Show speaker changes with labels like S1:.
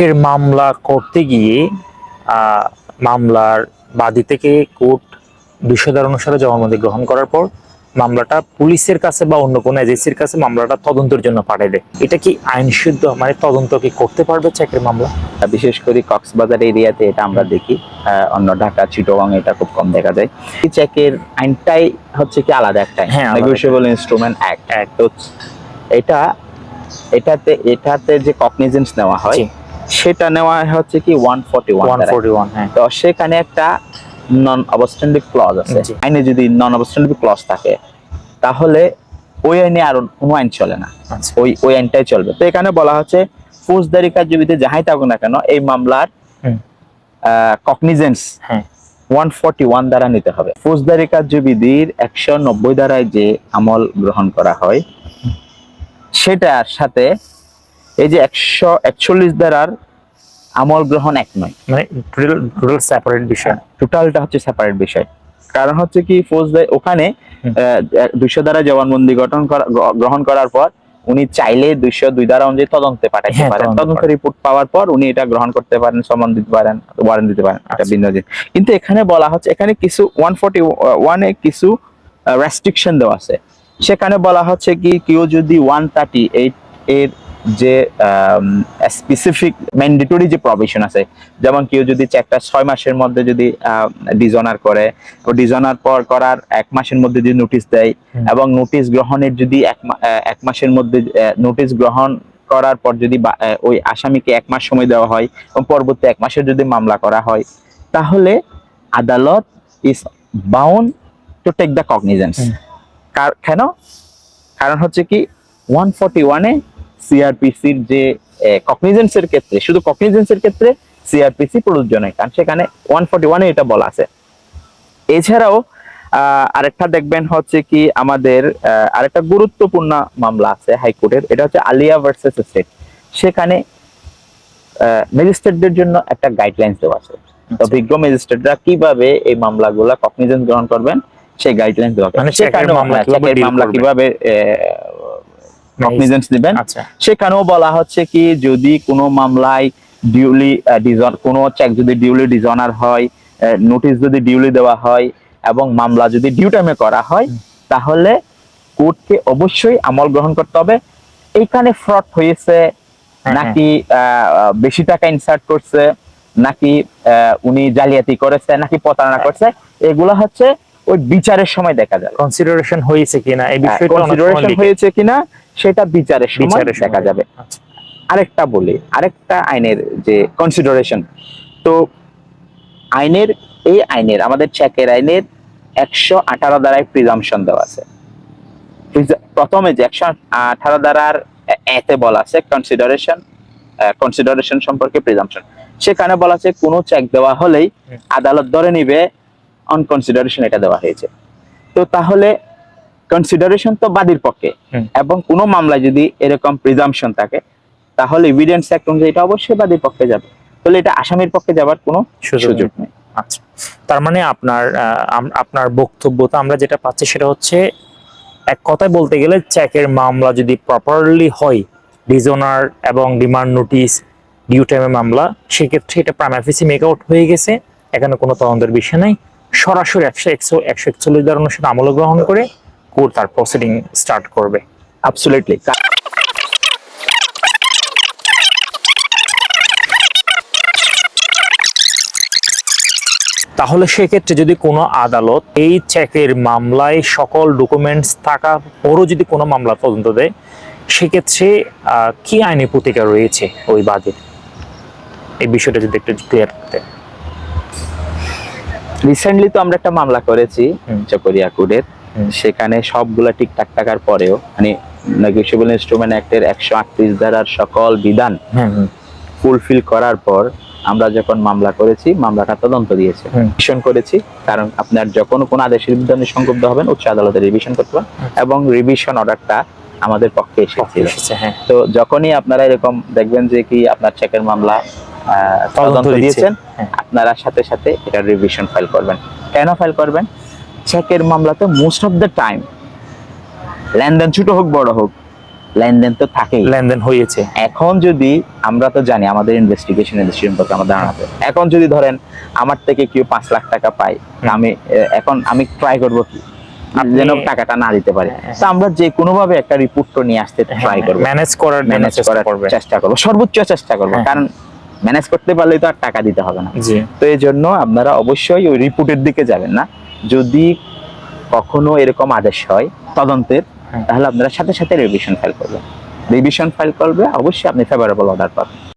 S1: চেকের মামলা করতে গিয়ে মামলার বাদী থেকে কোর্ট বিষয়ধারা অনুসারে জবানবন্দি গ্রহণ করার পর মামলাটা পুলিশের কাছে বা অন্য কোনো এজেন্সির কাছে মামলাটা তদন্তের জন্য পাঠিয়ে দেয় এটা কি আইনসিদ্ধ? মানে তদন্ত কি করতে পারবে চেকের মামলা?
S2: বিশেষ করে কক্সবাজার এরিয়াতে এটা আমরা দেখি। অন্য ঢাকা চিটোগাং এটা খুব কম দেখা যায়। এই চেকের আইনটাই হচ্ছে কি আলাদা একটা
S1: হ্যাঁ,
S2: নেগোসিয়েবল ইনস্ট্রুমেন্ট অ্যাক্ট. তো এটা এটাতে এটাতে যে কগনিজেন্স নেওয়া হয়। সেটা নেওয়া হচ্ছে কি ওয়ান ফর্টি
S1: ওয়ান হ্যাঁ।
S2: তো সেখানে একটা নন অবস্ট্যান্ডিভ ক্লজ আছে আইনে যদি নন অবস্ট্যান্ডিভ ক্লজ থাকে তাহলে ওই আইনে আর কোনো আইন চলে না।
S1: আচ্ছা।
S2: ওই ওই আইনটাই চলবে। তো এখানে বলা হচ্ছে ফৌজদারি কার্যবিধি যাহাই থাকুক না কেন এই মামলার। কগনিজেন্স
S1: হ্যাঁ।
S2: ওয়ান ফর্টি ওয়ান দ্বারা নিতে হবে। ফৌজদারি কার্যবিধির একশো নব্বই দ্বারায় যে আমল গ্রহণ করা হয় সেটার সাথে এই যে একশো একচল্লিশ দ্বারার আমল গ্রহণ এক নয়।
S1: মানে টোটাল সেপারেট বিষয়।
S2: টোটালটা হচ্ছে সেপারেট বিষয়। কারণ হচ্ছে কি ফৌজদারি ওখানে দুইশো দ্বারা জবানবন্দি গঠন করা গ্রহণ করার পর উনি চাইলে দুইশো দুই দ্বারা অনুযায়ী তদন্তে পাঠাইতে
S1: হ্যাঁ,
S2: পারেন।
S1: তদন্ত
S2: রিপোর্ট পাওয়ার পর উনি এটা গ্রহণ করতে পারেন সম্মান দিতে পারেন ওয়ারেন্ট দিতে পারেন এটা
S1: আচ্ছা।
S2: ভিন্ন জিনিস। কিন্তু এখানে বলা হচ্ছে এখানে কিছু ওয়ান ফর্টি ওয়ানে কিছু রেস্ট্রিকশন দেওয়া আছে। সেখানে বলা হচ্ছে কি কেউ যদি ওয়ান থার্টি এইট এর যে স্পেসিফিক ম্যান্ডেটরি যে প্রভিশন আছে যেমন কেউ যদি চেকটা ছয় মাসের মধ্যে যদি ডিজনার করে ও ডিজনার পর করার এক মাসের মধ্যে যদি নোটিশ দেয় এবং নোটিশ গ্রহণের যদি এক মাসের মধ্যে নোটিশ গ্রহণ করার পর যদি ওই আসামিকে এক মাস সময় দেওয়া হয় এবং পরবর্তী এক মাসের যদি মামলা করা হয় তাহলে আদালত is bound to take the cognizance. কেন? কারণ হচ্ছে কি ওয়ান ফর্টি ওয়ানে সিআরপিসির যে কগনিজেন্সের ক্ষেত্রে শুধু কগনিজেন্সের ক্ষেত্রে সিআরপিসি প্রযোজ্য নয় কারণ সেখানে ওয়ান ফর্টি ওয়ানে এটা বলা আছে। এছাড়াও আরেকটা দেখবেন হচ্ছে কি আমাদের আরেকটা গুরুত্বপূর্ণ মামলা আছে হাইকোর্টের এটা হচ্ছে আলিয়া ভার্সেস স্টেট। সেখানে ম্যাজিস্ট্রেটদের জন্য একটা গাইডলাইন দেওয়া আছে। তো
S1: আচ্ছা।
S2: ম্যাজিস্ট্রেটরা কীভাবে এই মামলাগুলা কগনিজেন্স গ্রহণ করবেন সেই গাইডলাইন দেওয়া
S1: মানে
S2: সেখানেও
S1: মামলা
S2: হ্যাঁ,
S1: কীভাবে
S2: check এর
S1: deal
S2: মামলা
S1: করবে।
S2: কীভাবে কগনিজেন্স দিবেন।
S1: আচ্ছা।
S2: সেখানেও বলা হচ্ছে কি যদি কোনো মামলায় ডিউলি ডিজন কোনো চেক যদি ডিউলি ডিজনার হয় নোটিশ যদি ডিউলি দেওয়া হয় এবং মামলা যদি ডিউ টাইমে করা হয় তাহলে কোর্টকে অবশ্যই আমল গ্রহণ করতে হবে। এইখানে ফ্রড হয়েছে
S1: হ্যাঁ,
S2: নাকি আহ, বেশি টাকা ইনসার্ট করছে নাকি উনি জালিয়াতি করেছে নাকি প্রতারণা করছে এগুলা হচ্ছে ওই বিচারের সময় দেখা যায়
S1: কনসিডারেশন হয়েছে কিনা? এই বিষয়টা
S2: কনসিডারেশন হয়েছে কিনা? সেটা বিচারের সময় দেখা যাবে।
S1: আচ্ছা।
S2: আরেকটা বলি আরেকটা আইনের যে কনসিডারেশন তো আইনের এই আইনের আমাদের চেকের আইনের একশো আঠারো দ্বারায় প্রিজামশন দেওয়া আছে। প্রথমে যে একশো আঠারো দ্বারার এতে বলা আছে কনসিডারেশন কনসিডারেশন সম্পর্কে প্রিজামশন সেখানে বলা আছে কোনো চেক দেওয়া হলেই আদালত ধরে নিবে অন কনসিডারেশন এটা দেওয়া হয়েছে। তো তাহলে কনসিডারেশন তো বাদীর পক্ষে। এবং কোনো মামলায় যদি এরকম প্রিজামশন থাকে তাহলে এভিডেন্স অ্যাক্ট অনুযায়ী এটা অবশ্যই বাদীর পক্ষে যাবে। তাহলে এটা আসামির পক্ষে যাবার কোনো
S1: সুযোগ নেই। আচ্ছা। তার মানে আপনার আপনার বক্তব্যটা আমরা যেটা পাচ্ছি সেটা হচ্ছে এক কথায় বলতে গেলে চেকের মামলা যদি প্রপারলি হয় ডিজনার এবং ডিমান্ড নোটিশ ডিউ টাইমে মামলা সেক্ষেত্রে এটা প্রাইমাফিসি মেক আউট হয়ে গেছে। এখানে কোনো তদন্তের বিষয় নাই। সরাসরি একশো একশো একশো একচল্লিশ ধারা অনুসারে আমল গ্রহণ করে কোর্ট তার প্রসিডিং স্টার্ট করবে।
S2: অ্যাবসলিউটলি
S1: তাহলে সেক্ষেত্রে যদি কোনো আদালত এই চেকের মামলায় সকল ডকুমেন্টস থাকা পরও যদি কোনো মামলা তদন্ত দেয় সেক্ষেত্রে আহ, কি আইনি প্রতিকার রয়েছে ওই বাদীর এই বিষয়টা যদি একটু ক্লিয়ার করতে।
S2: রিসেন্টলি তো আমরা একটা মামলা করেছি চকরিয়া কোডের। সেখানে সবগুলা ঠিকঠাক থাকার পরেও মানে নেগোসিয়েবল ইনস্ট্রুমেন্ট অ্যাক্টের একশো আটত্রিশ ধারার সকল বিধান ফুলফিল করার পর আমরা যখন মামলা করেছি মামলাটা তদন্ত দিয়েছে। রিভিশন করেছি কারণ আপনার যখন কোনো আদেশের বিরুদ্ধে সংক্ষুব্ধ হবেন উচ্চ আদালতে রিভিশন করতে পারেন। এবং রিভিশন অর্ডারটা আমাদের পক্ষে এসেছিল।
S1: এসেছে, হ্যাঁ।
S2: তো যখনই আপনারা এরকম দেখবেন যে কি আপনার চেকের মামলা
S1: তদন্ত
S2: দিয়েছেন
S1: হ্যাঁ।
S2: আপনারা সাথে সাথে এটা রিভিশন ফাইল করবেন। কেন ফাইল করবেন? চেকের মামলাতে মোস্ট অফ দ্য টাইম লেনদেন ছোট হোক বড় হোক লেনদেন তো থাকেই।
S1: লেনদেন হয়েছে।
S2: এখন যদি আমরা তো জানি আমাদের ইনভেস্টিগেশন ইন্ডাস্ট্রি সম্পর্কে আমার ধারণা এখন যদি ধরেন আমার থেকে কেউ পাঁচ লাখ টাকা পায় আমি এখন আমি ট্রাই করব কি? যেন টাকাটা না দিতে পারে।
S1: হ্যাঁ।
S2: তো আমরা যে কোনো ভাবে একটা রিপোর্ট তো নিয়ে আসতে ট্রাই করব।
S1: ম্যানেজ করার
S2: ম্যানেজ
S1: চেষ্টা
S2: করার
S1: করবে।
S2: চেষ্টা করব। সর্বোচ্চ চেষ্টা করব।
S1: হ্যাঁ।
S2: কারণ ম্যানেজ করতে পারলে তো আর টাকা দিতে হবে না। তো এই জন্য আপনারা অবশ্যই ওই রিপোর্টের দিকে যাবেন না। যদি কখনো এরকম আদেশ হয় তদন্তের
S1: হ্যাঁ।
S2: তাহলে আপনারা সাথে সাথে রিভিশন ফাইল করবেন। রিভিশন ফাইল করবে অবশ্যই আপনি ফেভারেবল অর্ডার পাবেন।